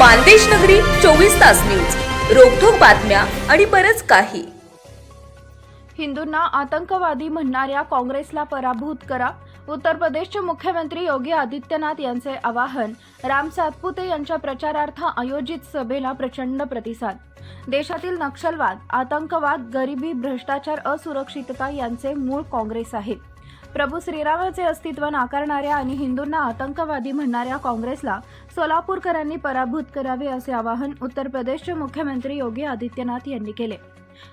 मानदेश नगरी चोवीस तास न्यूज. रोखोक बातम्या आणि बरंच काही. हिंदूंना आतंकवादी म्हणणाऱ्या काँग्रेसला पराभूत करा. उत्तर प्रदेशचे मुख्यमंत्री योगी आदित्यनाथ यांचे आवाहन. राम सातपुते यांच्या प्रचारार्थ आयोजित सभेला प्रचंड प्रतिसाद. देशातील नक्षलवाद आतंकवाद गरिबी भ्रष्टाचार असुरक्षितता यांचे मूळ काँग्रेस आहे. प्रभू श्रीरामाचे अस्तित्व नाकारणाऱ्या आणि हिंदूंना आतंकवादी म्हणणाऱ्या काँग्रेसला सोलापूरकरांनी पराभूत करावे असे आवाहन उत्तर प्रदेशचे मुख्यमंत्री योगी आदित्यनाथ यांनी केले.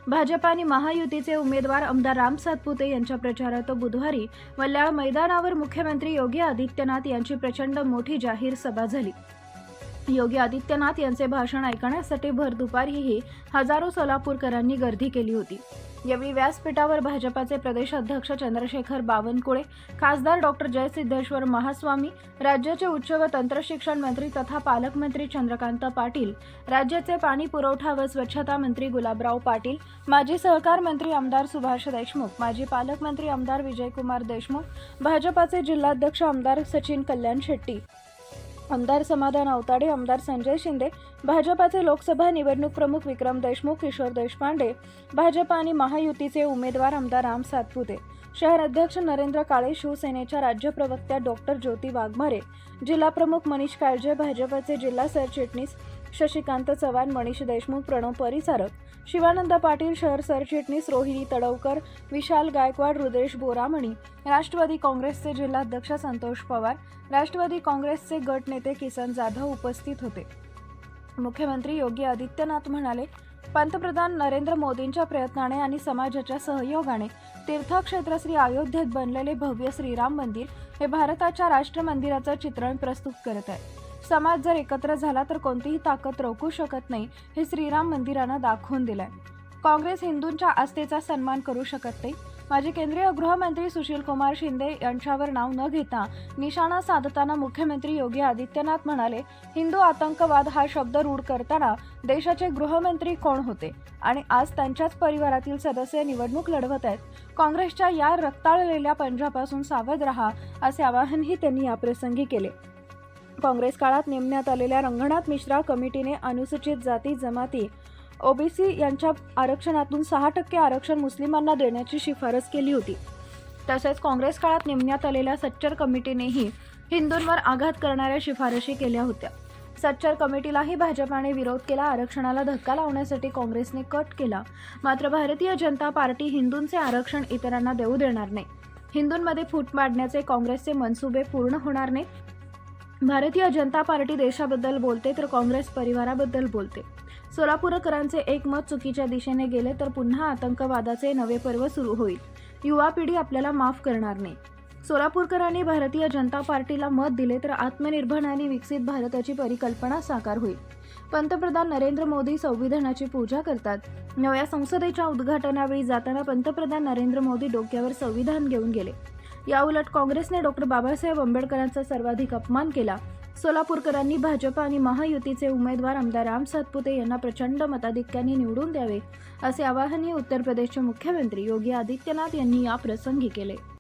भाजप आणि महायुतीचे उमेदवार आमदार राम सातपुते यांच्या प्रचारात बुधवारी वल्याळ मैदानावर मुख्यमंत्री योगी आदित्यनाथ यांची प्रचंड मोठी जाहीर सभा झाली. योगी आदित्यनाथ यांचे भाषण ऐकण्यासाठी भर दुपारीही हजारो सोलापूरकरांनी गर्दी केली होती. यावेळी व्यासपीठावर भाजपाचे प्रदेश अध्यक्ष चंद्रशेखर बावनकुळे खासदार डॉक्टर जयसिद्धेश्वर महास्वामी राज्याचे उच्च व तंत्रशिक्षण मंत्री तथा पालकमंत्री चंद्रकांत पाटील राज्याचे पाणी पुरवठा व स्वच्छता मंत्री गुलाबराव पाटील माजी सहकार मंत्री आमदार सुभाष देशमुख माजी पालकमंत्री आमदार विजयकुमार देशमुख भाजपाचे जिल्हाध्यक्ष आमदार सचिन कल्याण शेट्टी आमदार समाधान अवताडे आमदार संजय शिंदे भाजपाचे लोकसभा निवडणूक प्रमुख विक्रम देशमुख किशोर देशपांडे भाजप आणि महायुतीचे उमेदवार आमदार राम सातपुते. शहर अध्यक्ष नरेंद्र काळे शिवसेनेच्या राज्य प्रवक्त्या डॉक्टर ज्योती वाघमारे जिल्हा प्रमुख मनीष काळजे भाजपचे जिल्हा सरचिटणीस शशिकांत चव्हाण मनीष देशमुख प्रणव परिचारक शिवानंद पाटील शहर सरचिटणीस रोहिणी तडवकर विशाल गायकवाड रुदेश बोरामणी राष्ट्रवादी काँग्रेसचे जिल्हाध्यक्ष संतोष पवार राष्ट्रवादी काँग्रेसचे गटनेते किसन जाधव उपस्थित होते. मुख्यमंत्री योगी आदित्यनाथ म्हणाले पंतप्रधान नरेंद्र मोदींच्या प्रयत्नाने आणि समाजाच्या सहयोगाने तीर्थक्षेत्र श्री अयोध्येत बनलेले भव्य श्रीराम मंदिर हे भारताच्या राष्ट्र मंदिराचं चित्रण प्रस्तुत करत आहे. समाज जर एकत्र झाला तर कोणतीही ताकद रोखू शकत नाही हे श्रीराम मंदिरानं दाखवून दिलंय. काँग्रेस हिंदूंच्या आस्थेचा सन्मान करू शकत नाही माजी केंद्रीय गृहमंत्री सुशील कुमार शिंदे यांच्यावर नाव न घेता निशाणा साधताना मुख्यमंत्री योगी आदित्यनाथ म्हणाले हिंदू आतंकवाद हा शब्द रूढ करताना देशाचे गृहमंत्री कोण होते? आणि आज त्यांच्याच परिवारातील सदस्य निवडणूक लढवत आहेत. काँग्रेसच्या या रक्ताळलेल्या पंजापासून सावध रहा असे आवाहनही त्यांनी याप्रसंगी केले. काँग्रेस काळात नेमण्यात आलेल्या रंगनाथ मिश्रा कमिटीने अनुसूचित जाती जमाती ओबीसी यांच्या आरक्षणातून सहा टक्के आरक्षण मुस्लिमांना देण्याची शिफारस केली होती. तसेच काँग्रेस काळात नेमण्यात आलेल्या सच्चर कमिटीनेही हिंदूंवर आघात करणाऱ्या शिफारशी केल्या होत्या. सच्चर कमिटीलाही भाजपाने विरोध केला आरक्षणाला धक्का लावण्यासाठी काँग्रेसने कट केला. मात्र भारतीय जनता पार्टी हिंदूंचे आरक्षण इतरांना देऊ देणार नाही. हिंदूंमध्ये फूट पाडण्याचे काँग्रेसचे मनसुबे पूर्ण होणार नाही भारतीय जनता पार्टी देशाबद्दल बोलते तर काँग्रेस परिवाराबद्दल बोलते. सोलापूरकरांचे एक मत चुकीच्या दिशेने गेले तर पुन्हा आतंकवादाचे नवे पर्व सुरू होईल. युवा पिढी आपल्याला माफ करणार नाही. सोलापूरकरांनी भारतीय जनता पार्टीला मत दिले तर आत्मनिर्भर आणि विकसित भारताची परिकल्पना साकार होईल. पंतप्रधान नरेंद्र मोदी संविधानाची पूजा करतात. नव्या संसदेच्या उद्घाटनावेळी जाताना पंतप्रधान नरेंद्र मोदी डोक्यावर संविधान घेऊन गेले. याउलट काँग्रेसने डॉक्टर बाबासाहेब आंबेडकरांचा सर्वाधिक अपमान केला. सोलापूरकरांनी भाजप आणि महायुतीचे उमेदवार आमदार राम सातपुते यांना प्रचंड मताधिक्याने निवडून द्यावे असे आवाहनही उत्तर प्रदेशचे मुख्यमंत्री योगी आदित्यनाथ यांनी या प्रसंगी केले.